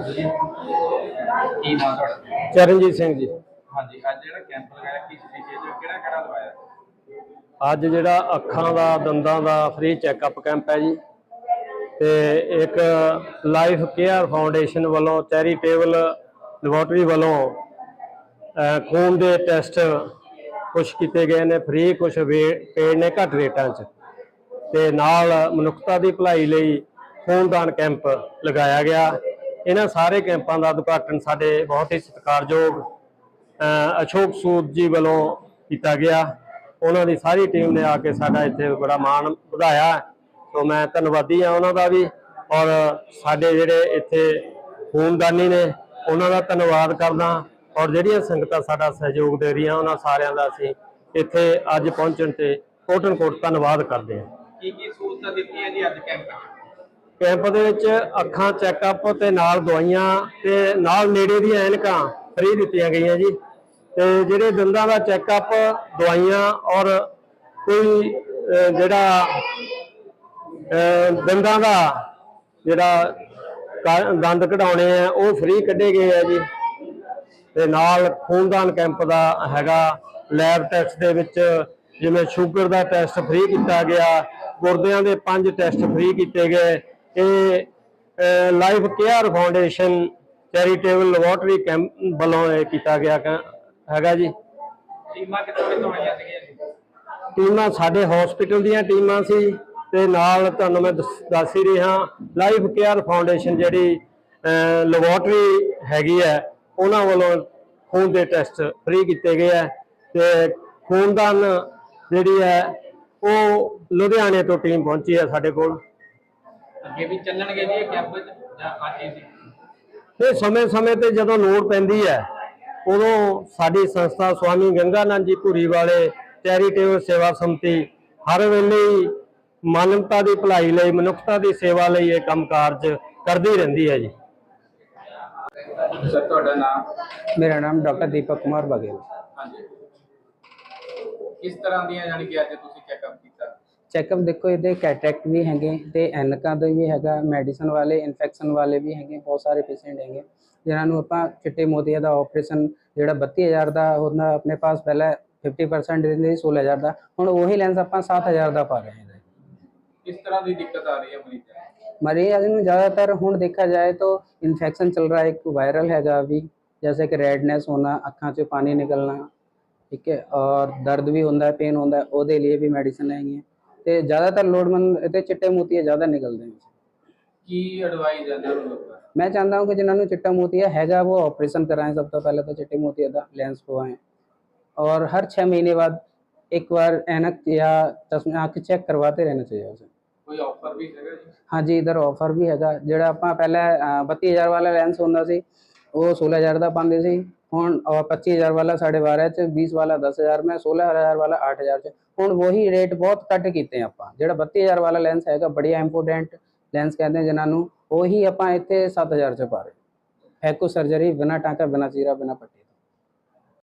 ਹਾਂਜੀ ਜੀ। ਕੀ ਨਾਮ ਤੁਹਾਡਾ? ਚਰਨਜੀਤ ਸਿੰਘ ਜੀ। ਹਾਂਜੀ ਅੱਜ ਜਿਹੜਾ ਕੈਂਪ ਲਗਾਇਆ ਕਿਸ ਵਿਸ਼ੇ 'ਚ ਕਿਹੜਾ ਕਿਹੜਾ ਲਵਾਇਆ? ਅੱਜ ਜਿਹੜਾ ਅੱਖਾਂ ਦਾ ਦੰਦਾਂ ਦਾ ਫ੍ਰੀ ਚੈੱਕਅਪ ਕੈਂਪ ਹੈ ਜੀ। ਤੇ ਇੱਕ ਲਾਈਫ ਕੇਅਰ ਫਾਊਂਡੇਸ਼ਨ ਵੱਲੋਂ ਚੈਰੀਟੇਬਲ ਲੈਬੋਰਟਰੀ ਵੱਲੋਂ ਖੂਨ ਦੇ ਟੈਸਟ ਕੁਝ ਕੀਤੇ ਗਏ ਨੇ। ਫ੍ਰੀ ਕੁਝ ਪੇਡ ਨੇ ਘੱਟ ਰੇਟਾਂ 'ਚ। ਤੇ ਨਾਲ ਮਨੁੱਖਤਾ ਦੀ ਭਲਾਈ ਲਈ ਖੂਨਦਾਨ ਕੈਂਪ ਲਗਾਇਆ ਗਿਆ। ਇਹਨਾਂ ਸਾਰੇ ਕੈਂਪਾਂ ਦਾ ਉਦਘਾਟਨ ਸਾਡੇ ਬਹੁਤ ਹੀ ਸਤਿਕਾਰਯੋਗ ਅਸ਼ੋਕ ਸੂਦ ਜੀ ਵੱਲੋਂ ਕੀਤਾ ਗਿਆ। ਉਹਨਾਂ ਦੀ ਸਾਰੀ ਟੀਮ ਨੇ ਆ ਕੇ ਸਾਡਾ ਇੱਥੇ ਬੜਾ ਮਾਣ ਵਧਾਇਆ। ਸੋ ਮੈਂ ਧੰਨਵਾਦੀ ਹਾਂ ਉਹਨਾਂ ਦਾ ਵੀ ਔਰ ਸਾਡੇ ਜਿਹੜੇ ਇੱਥੇ ਖੂਨਦਾਨੀ ਨੇ, ਉਹਨਾਂ ਦਾ ਧੰਨਵਾਦ ਕਰਦਾ। ਔਰ ਜਿਹੜੀਆਂ ਸੰਗਤਾਂ ਸਾਡਾ ਸਹਿਯੋਗ ਦੇ ਰਹੀਆਂ, ਉਹਨਾਂ ਸਾਰਿਆਂ ਦਾ ਅਸੀਂ ਇੱਥੇ ਅੱਜ ਪਹੁੰਚਣ ਤੇ ਕੋਟਨ ਕੋਟ ਧੰਨਵਾਦ ਕਰਦੇ ਹਾਂ। ਕੀ ਕੀ ਸਹੂਲਤਾਂ ਦਿੱਤੀਆਂ ਜੀ ਅੱਜ ਕੈਂਪ? ਕੈਂਪ ਦੇ ਵਿੱਚ ਅੱਖਾਂ ਚੈੱਕਅਪ ਤੇ ਨਾਲ ਦਵਾਈਆਂ ਤੇ ਨਾਲ ਨੇੜੇ ਦੀਆਂ ਐਨਕਾਂ ਫ੍ਰੀ ਦਿੱਤੀਆਂ ਗਈਆਂ ਜੀ। ਤੇ ਜਿਹੜੇ ਦੰਦਾਂ ਦਾ ਚੈੱਕਅਪ ਦਵਾਈਆਂ ਔਰ ਕੋਈ ਜਿਹੜਾ ਦੰਦਾਂ ਦਾ ਜਿਹੜਾ ਦੰਦ ਕਢਾਉਣੇ ਆ, ਉਹ ਫ੍ਰੀ ਕੱਢੇ ਗਏ ਆ ਜੀ। ਤੇ ਨਾਲ ਖੂਨਦਾਨ ਕੈਂਪ ਦਾ ਹੈਗਾ ਲੈਬ ਟੈਸਟ ਦੇ ਵਿੱਚ ਜਿਵੇਂ ਸ਼ੂਗਰ ਦਾ ਟੈਸਟ ਫ੍ਰੀ ਕੀਤਾ ਗਿਆ, ਗੁਰਦਿਆਂ ਦੇ ਪੰਜ ਟੈਸਟ ਫ੍ਰੀ ਕੀਤੇ ਗਏ ਇਹ life care foundation charitable laboratory camp ਵੱਲੋਂ ਇਹ ਕੀਤਾ ਗਿਆ ਹੈਗਾ ਜੀ। ਟੀਮਾਂ ਕਿੱਥੋਂ ਕਿੱਥੋਂ ਆਈਆਂ ਸੀਗੀਆਂ ਜੀ? ਟੀਮਾਂ ਸਾਡੇ ਹਸਪੀਟਲ ਦੀਆਂ ਟੀਮਾਂ ਸੀ ਤੇ ਨਾਲ ਤੁਹਾਨੂੰ ਮੈਂ ਦੱਸ ਹੀ ਰਿਹਾ ਲਾਈਫ ਕੇਅਰ ਫਾਊਂਡੇਸ਼ਨ ਜਿਹੜੀ ਲੈਬੋਰਟਰੀ ਹੈਗੀ ਹੈ ਉਹਨਾਂ ਵੱਲੋਂ ਖੂਨ ਦੇ ਟੈਸਟ ਫ੍ਰੀ ਕੀਤੇ ਗਏ ਹੈ ਤੇ ਖੂਨਦਾਨ ਜਿਹੜੀ ਹੈ ਉਹ ਲੁਧਿਆਣੇ ਤੋਂ ਟੀਮ ਪਹੁੰਚੀ ਹੈ ਸਾਡੇ ਕੋਲ। ਅੱਗੇ ਵੀ ਚੱਲਣਗੇ ਜੀ ਇਹ ਕੈਂਪ 'ਚ ਜਾਂ ਅੱਜ ਹੀ ਸੀ? ਤੇ ਸਮੇਂ-ਸਮੇਂ ਤੇ ਜਦੋਂ ਲੋੜ ਪੈਂਦੀ ਹੈ ਉਦੋਂ ਸਾਡੀ ਸੰਸਥਾ ਸਵਾਮੀ ਗੰਗਾਨੰਦ ਜੀ ਧੂਰੀ ਵਾਲੇ ਚੈਰੀਟੇਬਲ ਸੇਵਾ ਸਮਤੀ ਹਰ ਵੇਲੇ ਮਾਨਵਤਾ ਦੀ ਭਲਾਈ ਲਈ ਮਨੁੱਖਤਾ ਦੀ ਸੇਵਾ ਲਈ ਇਹ ਕੰਮ ਕਾਰਜ ਕਰਦੀ ਰਹਿੰਦੀ ਹੈ ਜੀ। ਸਰ ਤੁਹਾਡਾ ਨਾਮ? ਮੇਰਾ ਨਾਮ ਡਾਕਟਰ ਦੀਪਕ ਕੁਮਾਰ ਬਘੇਲ। ਹਾਂਜੀ। ਕਿਸ ਤਰ੍ਹਾਂ ਦੀਆਂ ਯਾਨੀ ਕਿ ਅੱਜ ਤੁਸੀਂ ਚੈੱਕਅਪ ਕੀਤਾ? ਚੈੱਕਅਪ ਦੇਖੋ ਇਹਦੇ ਕੈਟਰੈਕਟ ਵੀ ਹੈਗੇ ਤੇ ਐਨਕਾਂ ਦੇ ਵੀ ਹੈਗਾ ਮੈਡੀਸਨ ਵਾਲੇ ਇਨਫੈਕਸ਼ਨ ਵਾਲੇ ਵੀ ਹੈਗੇ ਬਹੁਤ ਸਾਰੇ ਪੇਸ਼ੈਂਟ ਹੈਗੇ ਜਿਨ੍ਹਾਂ ਨੂੰ ਆਪਾਂ ਚਿੱਟੇ ਮੋਤੀਆ ਦਾ ਆਪਰੇਸ਼ਨ ਜਿਹੜਾ 32000 ਦਾ ਹੁੰਦਾ ਆਪਣੇ ਪਾਸ ਪਹਿਲਾਂ 50% ਦਿੰਦੇ ਸੀ 16000 ਦਾ ਹੁਣ ਉਹੀ ਲੈਂਸ ਆਪਾਂ 7000 ਦਾ ਪਾ ਰਹੇ ਹਾਂ ਕਿਸ ਤਰ੍ਹਾਂ ਦੀ ਦਿੱਕਤ ਆ ਰਹੀ ਹੈ ਮਰੀਜ਼ਾਂ ਨੂੰ मरीज में ज़्यादातर हूँ देखा जाए तो इन्फेक्शन चल रहा है एक वायरल हैगा अभी जैसे कि रेडनेस होना अखा से पानी निकलना ठीक है और दर्द भी होता है पेन होता है ਉਹਦੇ लिए भी ਮੈਡੀਸਨ ਹੈਗੀਆਂ ਤੇ ਜ਼ਿਆਦਾਤਰ ਲੋੜਮੰਦ ਤੇ ਚਿੱਟੇ ਮੋਤੀਏ ਜ਼ਿਆਦਾ ਨਿਕਲਦੇ ਨੇ। ਕੀ ਐਡਵਾਈਸ ਹੈ ਇਹਨਾਂ ਨੂੰ? ਮੈਂ ਚਾਹੁੰਦਾ ਹਾਂ ਕਿ ਜਿਨ੍ਹਾਂ ਨੂੰ ਚਿੱਟਾ ਮੋਤੀਆ ਹੈਗਾ ਉਹ ਆਪਰੇਸ਼ਨ ਕਰਾएं ਸਭ ਤੋਂ ਪਹਿਲਾਂ ਤਾਂ ਚਿੱਟੇ ਮੋਤੀਆ ਦਾ ਲੈਂਸ ਪਵਾएं और हर छः महीने बाद एक बार एनक या चश्मे आँखें चेक करवाते रहना चाहिए उसे ਕੋਈ ਆਫਰ ਵੀ ਹੈਗਾ ਜੀ? हाँ जी इधर ऑफर ਜਿਹੜਾ ਆਪਾਂ ਪਹਿਲਾਂ 32000 ਵਾਲਾ ਲੈਂਸ ਹੁੰਦਾ ਸੀ ਉਹ 16000 ਦਾ ਪਾਉਂਦੇ ਸੀ। ਹੁਣ ਔਰ 25000 ਵਾਲਾ 12.5 ਚ 20 ਵਾਲਾ 10000 ਮੈਂ 16000 ਵਾਲਾ 8000 ਚ। ਹੁਣ ਉਹੀ ਰੇਟ ਬਹੁਤ ਘੱਟ ਕੀਤੇ ਆਪਾਂ। ਜਿਹੜਾ 32000 ਵਾਲਾ ਲੈਂਸ ਹੈਗਾ, ਬੜੀਆ ਇੰਪੋਰਟੈਂਟ ਲੈਂਸ ਕਹਿੰਦੇ ਆ ਜਿਨ੍ਹਾਂ ਨੂੰ, ਉਹੀ ਆਪਾਂ ਇੱਥੇ 7000 ਚ ਪਾ ਰਹੇ। ਫੈਕੋ ਸਰਜਰੀ ਬਿਨਾ ਟਾਂਕਾ, ਬਿਨਾ ਚੀਰਾ, ਬਿਨਾ ਪੱਟੀ।